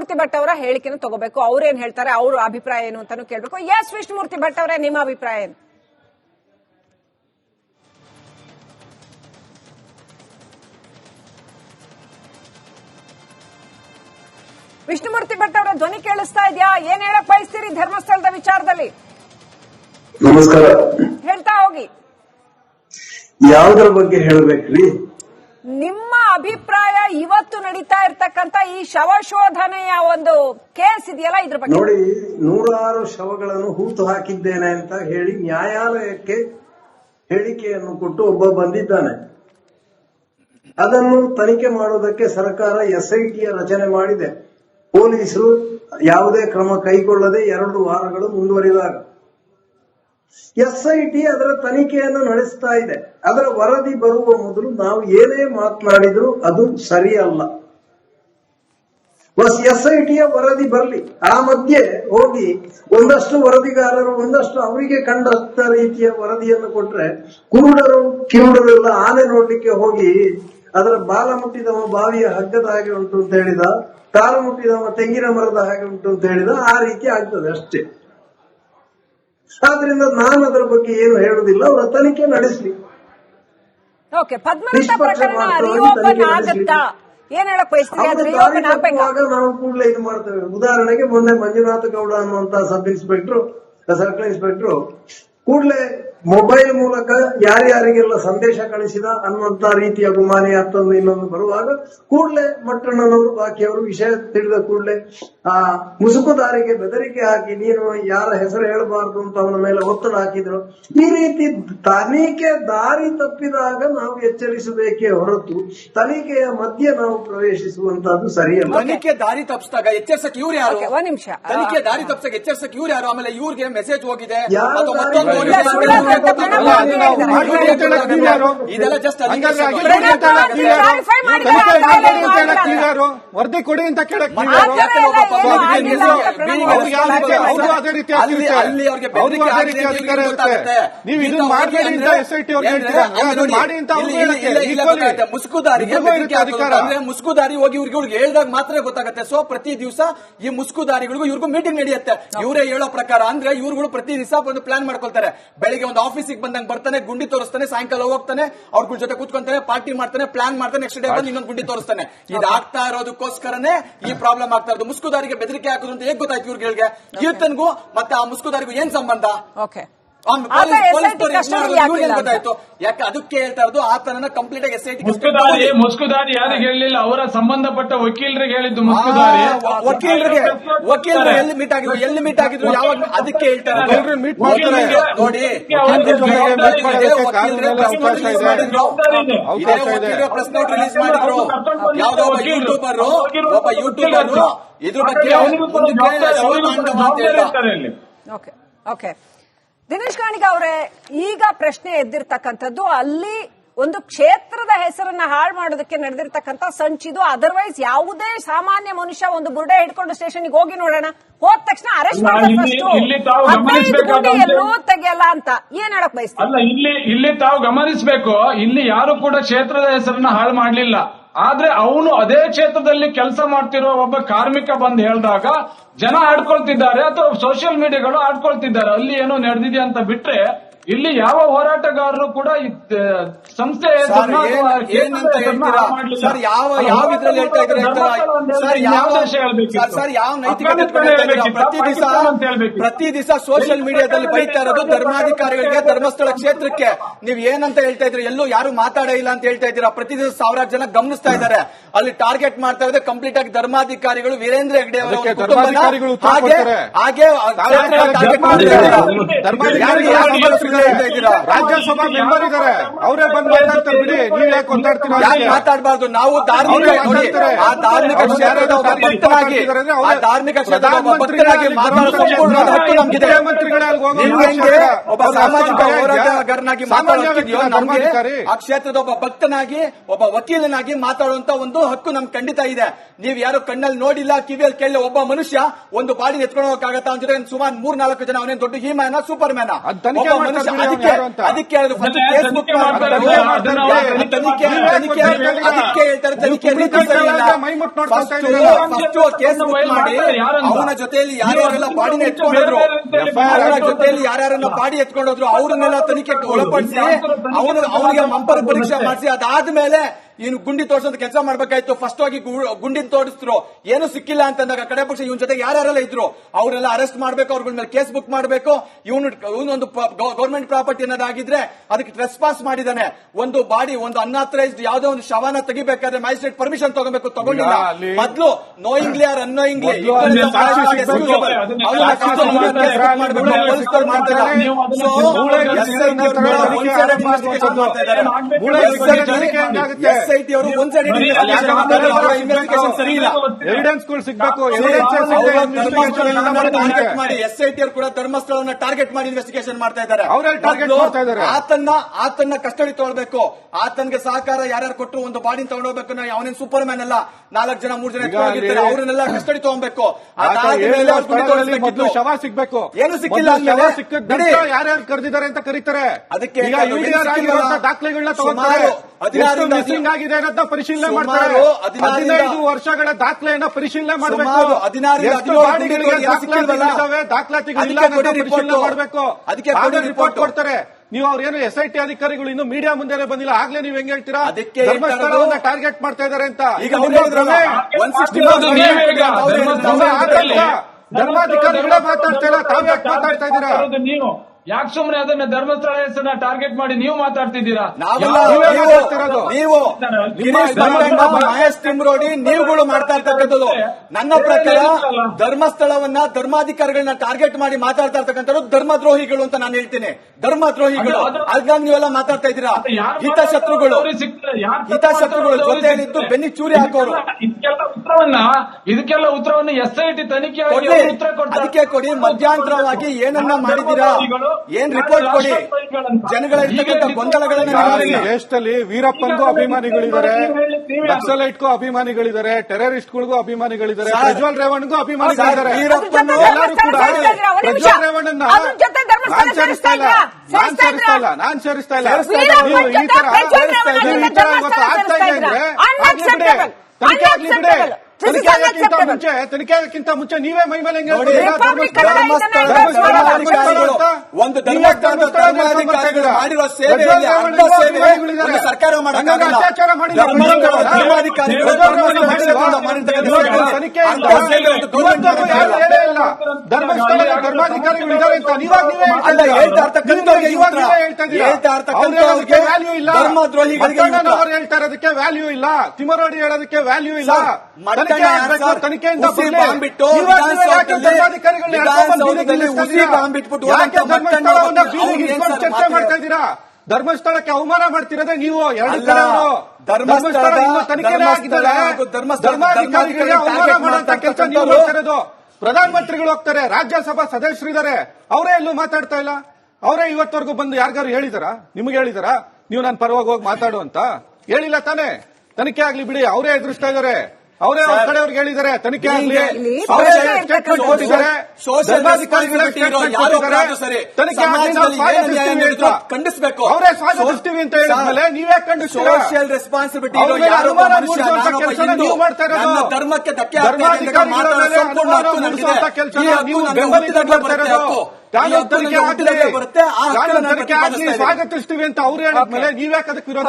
ವಿಷ್ಣುಮೂರ್ತಿ ಭಟ್ ಅವರ ಹೇಳಿಕೆನ ತಗೋಬೇಕು. ಅವ್ರೇನ್ ಹೇಳ್ತಾರೆ? ಅವ್ರ ಅಭಿಪ್ರಾಯ ಏನು ಅಂತಾನು ಕೇಳಬೇಕು. ಎಸ್ ವಿಷ್ಣುಮೂರ್ತಿ ಭಟ್ ಅವರೇ ನಿಮ್ಮ ಅಭಿಪ್ರಾಯ ಏನು? ವಿಷ್ಣುಮೂರ್ತಿ ಭಟ್ ಅವರ ಧ್ವನಿ ಕೇಳಿಸ್ತಾ ಇದೆಯಾ? ಏನ್ ಹೇಳಕ್ ಬಯಸ್ತೀರಿ ಧರ್ಮಸ್ಥಳದ ವಿಚಾರದಲ್ಲಿ? ನಮಸ್ಕಾರ. ಹೇಳ್ತಾ ಹೋಗಿ. ಯಾವುದರ ಬಗ್ಗೆ ಹೇಳ್ಬೇಕ್ರಿ? ನಿಮ್ಮ ಅಭಿಪ್ರಾಯ ಇವತ್ತು ನಡೀತಾ ಇರ್ತಕ್ಕಂತ ಈ ಶವಶೋಧನೆಯ ಒಂದು ಕೇಸ್ ಇದೆಯಲ್ಲ ಇದ್ರ ಬಗ್ಗೆ? ನೋಡಿ, ನೂರಾರು ಶವಗಳನ್ನು ಹೂತು ಹಾಕಿದ್ದೇನೆ ಅಂತ ಹೇಳಿ ನ್ಯಾಯಾಲಯಕ್ಕೆ ಹೇಳಿಕೆಯನ್ನು ಕೊಟ್ಟು ಒಬ್ಬ ಬಂದಿದ್ದಾನೆ. ಅದನ್ನು ತನಿಖೆ ಮಾಡುವುದಕ್ಕೆ ಸರ್ಕಾರ ಎಸ್ಐಟಿಯ ರಚನೆ ಮಾಡಿದೆ. ಪೊಲೀಸರು ಯಾವುದೇ ಕ್ರಮ ಕೈಗೊಳ್ಳದೆ ಎರಡು ವಾರಗಳು ಮುಂದುವರಿದಾಗ. ಎಸ್ಐಟಿ ಅದರ ತನಿಖೆಯನ್ನು ನಡೆಸ್ತಾ ಇದೆ. ಅದರ ವರದಿ ಬರುವ ಮೊದಲು ನಾವು ಏನೇ ಮಾತನಾಡಿದ್ರು ಅದು ಸರಿಯಲ್ಲ. ಟಿಯ ವರದಿ ಬರಲಿ. ಆ ಮಧ್ಯೆ ಹೋಗಿ ಒಂದಷ್ಟು ವರದಿಗಾರರು, ಒಂದಷ್ಟು ಅವರಿಗೆ ಕಂಡಂತ ರೀತಿಯ ವರದಿಯನ್ನು ಕೊಟ್ರೆ ಕುರುಡರು, ಕಿರುಡರೆಲ್ಲ ಆನೆ ನೋಡ್ಲಿಕ್ಕೆ ಹೋಗಿ ಅದರ ಬಾಲ ಮುಟ್ಟಿದವ ಬಾವಿಯ ಹಗ್ಗದ ಹಾಗೆ ಉಂಟು ಅಂತ ಹೇಳಿದ ಕಾಲು ಮುಟ್ಟಿದವ ತೆಂಗಿನ ಮರದ ಹಾಗೆ ಉಂಟು ಅಂತ ಹೇಳಿದ, ಆ ರೀತಿ ಆಗ್ತದೆ ಅಷ್ಟೇ. ಆದ್ರಿಂದ ನಾನು ಅದರ ಬಗ್ಗೆ ಏನು ಹೇಳುದಿಲ್ಲ ಅವರ ತನಿಖೆ ನಡೆಸಲಿ. ಓಕೆ ಪದ್ಮನಾಭ ಪ್ರಕರಣ ತನಿಖೆ ರಿಓಪನ್ ನಡೆಸಲಿ. ಆಗುತ್ತಾ? ಏನ್ ಹೇಳಕ್ ಬಯಸ್ತೀರಿ ಅದು ರಿಓಪನ್ ಆಗ್ಬೇಕಾ? ನಾವು ಕೂಡಲೇ ಇದು ಮಾಡ್ತೇವೆ. ಉದಾಹರಣೆಗೆ ಮೊನ್ನೆ ಮಂಜುನಾಥ ಗೌಡ ಅನ್ನುವಂತ ಸಬ್ ಇನ್ಸ್ಪೆಕ್ಟರ್ ಸರ್ಕಲ್ ಇನ್ಸ್ಪೆಕ್ಟರ್ ಕೂಡಲೇ ಮೊಬೈಲ್ ಮೂಲಕ ಯಾರ್ಯಾರಿಗೆಲ್ಲ ಸಂದೇಶ ಕಳಿಸಿದ ಅನ್ನುವಂತ ರೀತಿಯ ಅಭಿಮಾನಿ ಅಂತಂದು ಇನ್ನೊಂದು ಬರುವಾಗ ಕೂಡಲೇ ಮಟ್ಟಣ್ಣನವರು ಬಾಕಿಯವರು ವಿಷಯ ತಿಳಿದ ಕೂಡಲೇ ಆ ಮುಸುಕುದಾರಿಗೆ ಬೆದರಿಕೆ ಹಾಕಿ ನೀನು ಯಾರ ಹೆಸರು ಹೇಳಬಾರದು ಅಂತ ಅವನ ಮೇಲೆ ಒತ್ತಡ ಹಾಕಿದ್ರು. ಈ ರೀತಿ ತನಿಖೆ ದಾರಿ ತಪ್ಪಿದಾಗ ನಾವು ಎಚ್ಚರಿಸಬೇಕೇ ಹೊರತು ತನಿಖೆಯ ಮಧ್ಯೆ ನಾವು ಪ್ರವೇಶಿಸುವಂತಹದ್ದು ಸರಿಯಲ್ಲ. ತನಿಖೆ ದಾರಿ ತಪ್ಪಿಸಿದಾಗ ಎಚ್ಚರಿಸಕ್ಕೆ ಇವ್ರು ಯಾರು? ನಿಮಿಷ. ತನಿಖೆ ದಾರಿ ತಪ್ಪಿಸಕ್ ಎಚ್ಚರಿಸಕ್ಕೆ ಇವ್ರು ಯಾರು? ಆಮೇಲೆ ಇವ್ರಿಗೆ ಮೆಸೇಜ್ ಹೋಗಿದೆ. ಇದೆಲ್ಲ ಜಸ್ಟ್? ವರದಿ ಕೊಡಿ ಅಂತ ಕೇಳಕ್ ನೀವ್ ಇದನ್ನ ಇದು ಮಾಡಬೇಡಿ ಅಂತ ಅಂದ್ರೆ- ಎಸ್ ಐ ಟಿ ಅವ್ರಿಗೆ ಹೇಳ್ತೀರಾ ಮಾಡಿ ಅಂತ. ಮುಸ್ಕುದಾರಿಗೆ ಅಧಿಕಾರ. ಮುಸ್ಕುದಾರಿ ಹೋಗಿ ಇವ್ರಿಗೆ ಇವ್ರಿಗೆ ಹೇಳ್ದಾಗ ಮಾತ್ರ ಗೊತ್ತಾಗುತ್ತೆ. ಸೊ ಪ್ರತಿ ದಿವಸ ಈ ಮುಸ್ಕುದಾರಿಗಳಿಗೂ ಇವ್ರಿಗೂ ಮೀಟಿಂಗ್ ನಡೆಯುತ್ತೆ. ಇವರೇ ಹೇಳೋ ಪ್ರಕಾರ ಅಂದ್ರೆ ಇವ್ರುಗಳು ಪ್ರತಿ ದಿವಸ ಒಂದು ಪ್ಲಾನ್ ಮಾಡ್ಕೊಳ್ತಾರೆ. ಬೆಳಿಗ್ಗೆ ಒಂದು ಆಫೀಸಿಗೆ ಬಂದಂಗೆ ಬರ್ತಾನೆ ಗುಂಡಿ ತೋರಿಸ್ತಾನೆ ಸಾಯಂಕಾಲ ಹೋಗ್ತಾನೆ ಅವ್ರ ಜೊತೆ ಕೂತ್ಕೊಂತಾನೆ ಪಾರ್ಟಿ ಮಾಡ್ತಾನೆ ಪ್ಲಾನ್ ಮಾಡ್ತಾನೆ ನೆಕ್ಸ್ಟ್ ಡೇ ಬಂದು ಇನ್ನೊಂದು ಗುಂಡಿ ತೋರಿಸ್ತಾನೆ. ಇದಾಗ್ತಾ ಇರೋದಕ್ಕೋಸ್ಕರನೇ ಈ ಪ್ರಾಬ್ಲಮ್ ಆಗ್ತಾ ಇರೋದು. ಮುಸ್ಕುದಾರಿಗೆ ಬೆದರಿಕೆ ಹಾಕೋದು ಅಂತ ಹೇಗೆ ಗೊತ್ತಾಯ್ತು ಇವ್ರಿಗೆ? ಕೀರ್ತನ್ಗೂ ಮತ್ತೆ ಆ ಮುಸ್ಕುದಾರಿಗೂ ಏನ್ ಸಂಬಂಧ? ಓಕೆ ಗೊತ್ತಾಯ್ತು. ಯಾಕೆ ಅದಕ್ಕೆ ಹೇಳ್ತಾ ಇರೋದು? ಆತನನ್ನ ಕಂಪ್ಲೀಟ್ ಆಗಿ ಎಸ್ ಐ ಮುಸ್ಕುದಾರಿ ಮುಸ್ಕುದಾರಿ ಯಾರಿಗೆ ಹೇಳಲಿಲ್ಲ? ಅವರ ಸಂಬಂಧಪಟ್ಟ ವಕೀಲರಿಗೆ ಹೇಳಿದ್ದು ಮುಸ್ಕುದಾರಿ. ವಕೀಲರಿಗೆ ವಕೀಲರು ಎಲ್ಲಿ ಮೀಟ್ ಆಗಿದ್ರು? ಎಲ್ಲಿ ಮೀಟ್ ಆಗಿದ್ರು? ಯಾವಾಗ ಅದಕ್ಕೆ ಹೇಳ್ತಾರೆ ಮಾಡ್ತಾರೆ. ನೋಡಿ. ಪ್ರೆಸ್ ನೋಟ್ ರಿಲೀಸ್ ಮಾಡಿದ್ರು. ಯಾವ್ದೋ ಒಬ್ಬ ಯೂಟ್ಯೂಬರ್ ಒಬ್ಬ ಯೂಟ್ಯೂಬರ್ ಇದ್ರ ಬಗ್ಗೆ ಓಕೆ ಓಕೆ ದಿನೇಶ್ ಕಾಣಿಗ ಅವರೇ ಈಗ ಪ್ರಶ್ನೆ ಎದ್ದಿರ್ತಕ್ಕಂಥದ್ದು ಅಲ್ಲಿ ಒಂದು ಕ್ಷೇತ್ರದ ಹೆಸರನ್ನ ಹಾಳು ಮಾಡೋದಕ್ಕೆ ನಡೆದಿರ್ತಕ್ಕಂಥ ಸಂಚಿದು ಅದರ್ವೈಸ್ ಯಾವುದೇ ಸಾಮಾನ್ಯ ಮನುಷ್ಯ ಒಂದು ಬುರ್ಡೆ ಹಿಡ್ಕೊಂಡು ಸ್ಟೇಷನ್ಗೆ ಹೋಗಿ ನೋಡೋಣ. ಹೋದ ತಕ್ಷಣ ಅರೆಸ್ಟ್ ಎಲ್ಲೂ ತೆಗೆಯಲ್ಲ ಅಂತ. ಏನ್ ಹೇಳಕ್ ಬಯಸ್ತೀವಿ ಅಲ್ಲ ಇಲ್ಲಿ ಇಲ್ಲಿ ತಾವು ಗಮನಿಸಬೇಕು. ಇಲ್ಲಿ ಯಾರು ಕೂಡ ಕ್ಷೇತ್ರದ ಹೆಸರನ್ನ ಹಾಳು ಮಾಡಲಿಲ್ಲ. ಆದ್ರೆ ಅವನು ಅದೇ ಕ್ಷೇತ್ರದಲ್ಲಿ ಕೆಲಸ ಮಾಡ್ತಿರೋ ಒಬ್ಬ ಕಾರ್ಮಿಕ ಬಂದು ಹೇಳಿದಾಗ ಜನ ಆಡ್ಕೊಳ್ತಿದ್ದಾರೆ ಅಥವಾ ಸೋಷಿಯಲ್ ಮೀಡಿಯಾಗಳು ಆಡ್ಕೊಳ್ತಿದ್ದಾರೆ. ಅಲ್ಲಿ ಏನೋ ನಡೆದಿದೆ ಅಂತ ಬಿಟ್ರೆ ಇಲ್ಲಿ ಯಾವ ಹೋರಾಟಗಾರರು ಕೂಡ ಸಂಸ್ಥೆ ಸರ್ ಹೆಸರನ್ನ ಏನಂತ ಹೇಳ್ತೀರಾ? ಸರ್ ಯಾವ ಯಾವ ಇದ್ರಲ್ಲಿ ಹೇಳ್ತಾ ಇದ್ರೆ ಸರ್ ಯಾವ ಸರ್ ಯಾವ ನೈತಿಕತೆ? ಪ್ರತಿ ದಿವಸ? ಪ್ರತಿ ದಿವಸ ಸೋಷಿಯಲ್ ಮೀಡಿಯಾದಲ್ಲಿ ಬೈತಾ ಇರೋದು ಧರ್ಮಾಧಿಕಾರಿಗಳಿಗೆ ಧರ್ಮಸ್ಥಳ ಕ್ಷೇತ್ರಕ್ಕೆ. ನೀವು ಏನಂತ ಹೇಳ್ತಾ ಇದ್ರಿ ಎಲ್ಲೂ ಯಾರು ಮಾತಾಡೇ ಇಲ್ಲ ಅಂತ ಹೇಳ್ತಾ ಇದ್ದೀರಾ? ಪ್ರತಿ ದಿವಸ ಸಾವಿರಾರು ಜನ ಗಮನಿಸ್ತಾ ಇದ್ದಾರೆ. ಅಲ್ಲಿ ಟಾರ್ಗೆಟ್ ಮಾಡ್ತಾ ಇರೋದು ಕಂಪ್ಲೀಟ್ ಆಗಿ ಧರ್ಮಾಧಿಕಾರಿಗಳು ವೀರೇಂದ್ರ ಹೆಗ್ಡೆ ಅವರ ಹಾಗೆ ಹಾಗೆ ಇದ್ದೀರಾ. ಇದ್ದೀರಾ ರಾಜ್ಯಸಭಾ ಮೆಂಬರ್ ಇದಾರೆ ಅವರೇ ಬಂದು ಮಾತಾಡ್ತಾರೆ ಬಿಡಿ. ನೀವ್ ಯಾಕೆ ಕೊಂದಾಡ್ತೀರಾ ಮಾತಾಡಬಾರ್ದು? ನಾವು ಧಾರ್ಮಿಕ ಆ ಧಾರ್ಮಿಕ ಕ್ಷೇತ್ರದ ಒಬ್ಬ ಭಕ್ತನಾಗಿ ಆ ಅವ್ರು ಧಾರ್ಮಿಕ ಕ್ಷೇತ್ರದ ಅಲ್ಲಿ ಮಾತಾಡೋ. ಸಂಪೂರ್ಣವಾದ ಹಕ್ಕು ನಮ್ಗಿದೆ. ನಿಮ್ಗೆ ಒಬ್ಬ ಸಾಮಾಜಿಕ ಹೋರಾಟಗಾರನಾಗಿ ಸಾಮಾನ್ಯ ಮಾತಾಡೋ ಹಕ್ಕಿದೆಯೋ ನಮ್ಗೆ ಆ ಕ್ಷೇತ್ರದ ಒಬ್ಬ ಭಕ್ತನಾಗಿ ಒಬ್ಬ ವಕೀಲನಾಗಿ ಮಾತಾಡುವಂತ ಒಂದು ಹಕ್ಕು ನಮ್ ಖಂಡಿತ ಇದೆ. ನೀವ್ ಯಾರು ಕಣ್ಣಲ್ಲಿ ನೋಡಿಲ್ಲ ಕಿವಿಯಲ್ಲಿ ಕೇಳಿ ಒಬ್ಬ ಮನುಷ್ಯ ಒಂದು ಬಾಡಿ ಎತ್ಕೊಂಡು ಹೋಗಕ್ಕಾಗತ್ತಾ ಅಂತ ಸುಮಾರು ಮೂರ್ ನಾಲ್ಕು ಜನ ಅವನೇನ್ ದೊಡ್ಡ ಹೀಮ್ಯಾನ ಸೂಪರ್ ಮ್ಯಾನ ಅವ್ನು ಅದಕ್ಕೆ? ಅವನ ಜೊತೆಯಲ್ಲಿ ಯಾರ್ಯಾರೆಲ್ಲ ಬಾಡಿನ ಎತ್ಕೊಂಡ್ರು ಅವರ ಜೊತೆಯಲ್ಲಿ ಯಾರ್ಯಾರನ್ನ ಬಾಡಿ ಎತ್ಕೊಂಡೋದ್ರು ಅವ್ರನ್ನೆಲ್ಲ ತನಿಖೆಗೆ ಒಳಪಡಿಸಿ ಅವನು ಅವನಿಗೆ ಮಂಪರ ಪರೀಕ್ಷೆ ಮಾಡಿಸಿ ಅದಾದ್ಮೇಲೆ ಇನ್ನು ಗುಂಡಿ ತೋರ್ಸೋದು ಕೆಲಸ ಮಾಡ್ಬೇಕಾಯ್ತು ಫಸ್ಟ್ ಹೋಗಿ ಗು- ಗುಂಡಿನ ತೋರಿಸಿದ್ರು ಏನು ಸಿಕ್ಕಿಲ್ಲ ಅಂತಂದಾಗ ಕಡೆ ಪಕ್ಷ ಇವನ್ ಜೊತೆ ಯಾರ್ಯಾರೆಲ್ಲ ಇದ್ರು ಅವರೆಲ್ಲ ಅರೆಸ್ಟ್ ಮಾಡ್ಬೇಕು ಅವ್ರ ಮೇಲೆ ಕೇಸ್ ಬುಕ್ ಮಾಡ್ಬೇಕು ಇವನು ಇವನೊಂದು ಗೌರ್ಮೆಂಟ್ ಪ್ರಾಪರ್ಟಿ ಅನ್ನೋದಾಗಿದ್ರೆ ಅದಕ್ಕೆ ಟ್ರೆಸ್ ಪಾಸ್ ಮಾಡಿದಾನೆ ಒಂದು ಬಾಡಿ ಒಂದು ಅನ್ಆಥರೈಸ್ಡ್ ಯಾವ್ದೋ ಒಂದು ಶವನ ತೆಗಿಬೇಕಾದ್ರೆ ಮ್ಯಾಜಿಸ್ಟ್ರೇಟ್ ಪರ್ಮಿಷನ್ ತಗೋಬೇಕು ತಗೊಂಡಿಲ್ಲ ಮೊದ್ಲು ನೋಯಿಂಗ್ಲಿ ಆರ್ ಅನ್ನೋಯಿಂಗ್ಲಿ ಮಾಡ್ತಾರೆ ಸಿಗೋ ಅವ್ರು ತರ one ತನಿಖೆ sided ಮಾಡ್ಬೇಕು investigation ಅಂತ. ಮಾಡ್ತಾ ಇದ್ದಾರೆ. ಮೂಳೆಗೆ SIT ಸಿಗೋ ತನಿಖೆ ಹೆಂಗಾಗುತ್ತೆ? SIT ಅವರು one sided ಬರೀ investigation ಅಲ್ಲಿ ಮಾಡ್ತಾರೆ. ಯಾಕಂದ್ರೆ ಅವರ investigation ಸರಿ ಇಲ್ಲ ಎವಿಡೆನ್ಸ್ಗಳು ಸಿಗ್ಬೇಕು ಟಾರ್ಗೆಟ್ ಮಾಡಿ ಎಸ್ ಐ ಟಿ ಅವರು ಕೂಡ ಧರ್ಮಸ್ಥಳವನ್ನ ಟಾರ್ಗೆಟ್ ಮಾಡಿ ಇನ್ವೆಸ್ಟಿಗೇಷನ್ ಮಾಡ್ತಾ ಇದ್ದಾರೆ. ಆತನ್ನ ಆತನ್ನ ಕಸ್ಟಡಿ ತಗೊಳ್ಬೇಕು ಆತನ್ಗೆ ಸಹಕಾರ ಯಾರ್ಯಾರು ಕೊಟ್ಟರು ಒಂದು ಬಾಡಿ ತಗೊಂಡೋಗ್ಬೇಕು ನಾವು ಅವನೇನ್ ಸೂಪರ್ ಮ್ಯಾನ್ ಅಲ್ಲ ನಾಲ್ಕು ಜನ ಮೂರ್ ಜನ ಎತ್ಕೊಂಡಿರ್ತಾರೆ ಅವ್ರನ್ನೆಲ್ಲ ಕಸ್ಟಡಿ ತಗೊಬೇಕು. ಶವ ಸಿಗ್ಬೇಕು ಏನು ಸಿಕ್ಕಿಲ್ಲ ಶವ ಸಿಕ್ಕಿದ. ಯಾರ್ಯಾರು ಕರೆದಿದ್ದಾರೆ ಅಂತ ಕರೀತಾರೆ ಅದಕ್ಕೆ ದಾಖಲೆಗಳನ್ನ ತಗೊಂತಾರೆ ಹದಿನಾರರಿಂದ ಮಿಸ್ಸಿಂಗ್ ಆಗಿದೆ ಅನ್ನೋದನ್ನ ಪರಿಶೀಲನೆ ಮಾಡ್ತಾರೆ ಹದಿನೈದು ವರ್ಷಗಳ ದಾಖಲೆಯನ್ನ ಪರಿಶೀಲನೆ ಮಾಡಬೇಕು ಸುಮಾರು ಹದಿನಾರರಿಂದ ಎಷ್ಟು ಹದಿನೇಳು ಬಾಡಿಗಳಿಗೆ ಗುಂಡಿಗಳು ಏನು ದಾಖಲಾತಿಗಳಿಲ್ಲ ಪರಿಶೀಲನೆ ಮಾಡಬೇಕು ಅದಕ್ಕೆ ರಿಪೋರ್ಟ್ ಕೊಡ್ತಾರೆ ನೀವು ಅವ್ರೇನು ಎಸ್ ಐ ಟಿ ಅಧಿಕಾರಿಗಳು ಇನ್ನು ಮೀಡಿಯಾ ಮುಂದೆ ಬಂದಿಲ್ಲ ಆಗ್ಲೇ ನೀವ್ ಹೆಂಗ್ ಹೇಳ್ತೀರಾ ಅದಕ್ಕೆ ಧರ್ಮಸ್ಥಳವನ್ನ ಟಾರ್ಗೆಟ್ ಮಾಡ್ತಾ ಇದಾರೆ ಅಂತ ಈಗ ಇದು ಅವ್ರು ನಿಮ್ಮ ಹೇಳಿದ್ರಲ್ಲ, ಭ್ರಮೆ. 160 ಈಗ ಅವ್ರು ಹೇಳಿದ್ರು, ಧರ್ಮಸ್ಥಳ ಅವ್ರು ಹೇಳಿದ್ರು. ಆಡಳಿತ, ಧರ್ಮಾಧಿಕಾರಿಗಳೇ ಮಾತಾಡ್ತಾ ಇಲ್ಲ ತಾವ್ಯಾಕೆ ಮಾತಾಡ್ತಾ ಇದ್ದೀರಾ ನೀವು ಯಾಕೆ ಸುಮ್ಮನೆ ಅದನ್ನ ಧರ್ಮಸ್ಥಳ ಹೆಸರನ್ನ ಟಾರ್ಗೆಟ್ ಮಾಡಿ ನೀವು ಮಾತಾಡ್ತಿದ್ದೀರಾ? ನೀವು ಮಹೇಶ್ ತಿಮ್ರೋಡಿ ನೀವುಗಳು ಮಾಡ್ತಾ ಇರ್ತಕ್ಕಂಥದ್ದು. ನನ್ನ ಪ್ರಕಾರ ಧರ್ಮಸ್ಥಳವನ್ನ ಧರ್ಮಾಧಿಕಾರಿಗಳನ್ನ ಟಾರ್ಗೆಟ್ ಮಾಡಿ ಮಾತಾಡ್ತಾ ಇರ್ತಕ್ಕಂಥದ್ದು ಧರ್ಮದ್ರೋಹಿಗಳು ಅಂತ ನಾನು ಹೇಳ್ತೀನಿ. ಧರ್ಮದ್ರೋಹಿಗಳು. ಅಲ್ಗಾಗಿ ನೀವೆಲ್ಲ ಮಾತಾಡ್ತಾ ಇದ್ದೀರಾ? ಹಿತ ಹಿತಶತ್ರುಗಳು ಹಿತ ಶತ್ರುಗಳು. ಯಾರು ಹಿತಶತ್ರುಗಳು ಜೊತೆಯಲ್ಲಿದ್ದು ಬೆನ್ನಿ ಚೂರಿ ಹಾಕೋರು. ಇದಕ್ಕೆಲ್ಲ ಉತ್ತರವನ್ನ ಇದಕ್ಕೆಲ್ಲ ಉತ್ತರವನ್ನು ಎಸ್ ಐ ಟಿ ತನಿಖೆ. ಅದಕ್ಕೆ ಕೊಡಿ. ಮಧ್ಯಂತರವಾಗಿ ಏನನ್ನ ಮಾಡಿದ್ದೀರಾ? ಏನ್ ರಿಪೋರ್ಟ್ ಕೊಡಿ? ಜನಗಳ ಇರ್ತಕ್ಕಂಥ ಗೊಂದಲಗಳನ್ನ ದೇಶದಲ್ಲಿ ವೀರಪ್ಪನ್ಗೂ ಅಭಿಮಾನಿಗಳಿದ್ದಾರೆ ನಕ್ಸಲೈಟ್ಗೂ ಅಭಿಮಾನಿಗಳಿದ್ದಾರೆ ಟೆರರಿಸ್ಟ್ಗಳಿಗೂ ಅಭಿಮಾನಿಗಳಿದ್ದಾರೆ ಪ್ರಜ್ವಲ್ ರೇವಣ್ಗೂ ಅಭಿಮಾನಿಗಳಿದ್ದಾರೆ. ವೀರಪ್ಪನ್ ಎಲ್ಲರೂ ಕೂಡ ಪ್ರಜ್ವಲ್ ರೇವಣ್ಣನ ಅದ್ರ ಜೊತೆ ಧರ್ಮಸ್ಥಳ ನಾನ್ ಸೇರಿಸ್ತಾ ಇಲ್ಲ. ನಾನ್ ಸೇರಿಸ್ತಾ ಇಲ್ಲ ನಾನ್ ಸೇರಿಸ್ತಾ ಇಲ್ಲ. ನೀವು ಈ ತರ ಈ ಜೊತೆ ತರ ಇವತ್ತು ಆಗ್ತಾ ಇದೆ ಅಂದ್ರೆ. ತನಿಖೆ ಆಗ್ಲಿ ಬಿಡಿ ಮುಂಚೆ ತನಿಖೆ ಮುಂಚೆ ನೀವೇ ಮೈ ಮೇಲೆ? ಒಂದು ನೀವೇ ಧರ್ಮಸ್ಥಳ ಧರ್ಮಸ್ಥಳ ಧರ್ಮಾಧಿಕಾರಿಗಳು ಮಾಡ್ತಾ ಮಾಡಿರೋ ಸೇವೆಯಲ್ಲಿ ಅರ್ಧ ಸೇವೆ ಸರ್ಕಾರ. ಧರ್ಮಾಧಿಕಾರಿಗಳು ಧರ್ಮದ್ರೋಹಿಗಳಿಗೆ. ಹೇಳ್ತಾ ಇರೋದಕ್ಕೆ ವ್ಯಾಲ್ಯೂ ಇಲ್ಲ ತಿಮರೋಡಿ ಹೇಳೋದಕ್ಕೆ ವ್ಯಾಲ್ಯೂ ಇಲ್ಲ ತನಿಖೆಯಿಂದ ಬಿಟ್ಟು ಚರ್ಚೆ ಮಾಡ್ತಾ ಇದ್ದೀರಾ? ಧರ್ಮಸ್ಥಳಕ್ಕೆ ಅವಮಾನ ಮಾಡ್ತಿರೋದೇ ನೀವು ಎರಡು ಧರ್ಮಸ್ಥಳ ತನಿಖೆನೇ ಧರ್ಮಾಧಿಕಾರಿಗಳಿಗೆ ಅವಮಾನ ಮಾಡುವಂತ ಕೆಲಸ ಪ್ರಧಾನಮಂತ್ರಿಗಳು ಹೋಗ್ತಾರೆ ರಾಜ್ಯಸಭಾ ಸದಸ್ಯರಿದ್ದಾರೆ ಅವರೇ ಎಲ್ಲೂ ಮಾತಾಡ್ತಾ ಇಲ್ಲ. ಅವರೇ ಇವತ್ತವರೆಗೂ ಬಂದು ಯಾರಿಗಾರು ಹೇಳಿದಾರ? ನಿಮ್ಗೆ ಹೇಳಿದಾರ? ನೀವು ನಾನು ಪರವಾಗಿ ಹೋಗಿ ಮಾತಾಡು ಅಂತ? ಹೇಳಿಲ್ಲ ತಾನೇ. ತನಿಖೆ ಆಗ್ಲಿ ಬಿಡಿ ಅವರೇ ಎದುರಿಸ್ತಾ ಇದಾರೆ. ಅವರೇ ಅವ್ರ ಸರ್, ಕಡೆಯವ್ರಿಗೆ ಹೇಳಿದ್ದಾರೆ ತನಿಖೆ ಆಗಲಿ ಅವರೇ ಸ್ಟೇಟ್ಮೆಂಟ್ ಕೊಟ್ಟಿದ್ದಾರೆ. ತನಿಖೆ ಸ್ವಾಗತಿಸ್ತೀವಿ ಅಂತ. ಖಂಡಿಸ್ಬೇಕು. ಅವರೇ ಸ್ವಾಗತಿಸ್ತೀವಿ ಅಂತ ಹೇಳಿದ್ಮೇಲೆ ನೀವೇ ಖಂಡಿಸ್ತೀರಾ ಸೋಷಿಯಲ್ ರೆಸ್ಪಾನ್ಸಿಬಿಲಿಟಿ ಇರೋ ಯಾರೋ. ನೀವು ಮಾಡ್ತಾ ಇರೋದು. ಧರ್ಮಕ್ಕೆ ಧಕ್ಕೆ. ಸ್ವಾಗತಿಸ್ತೀವಿ ಅಂತ ಅವ್ರು ಹೇಳಿದ್ಮೇಲೆ ನೀವ್ಯಾಕೆ ಅದಕ್ಕೆ ವಿರೋಧ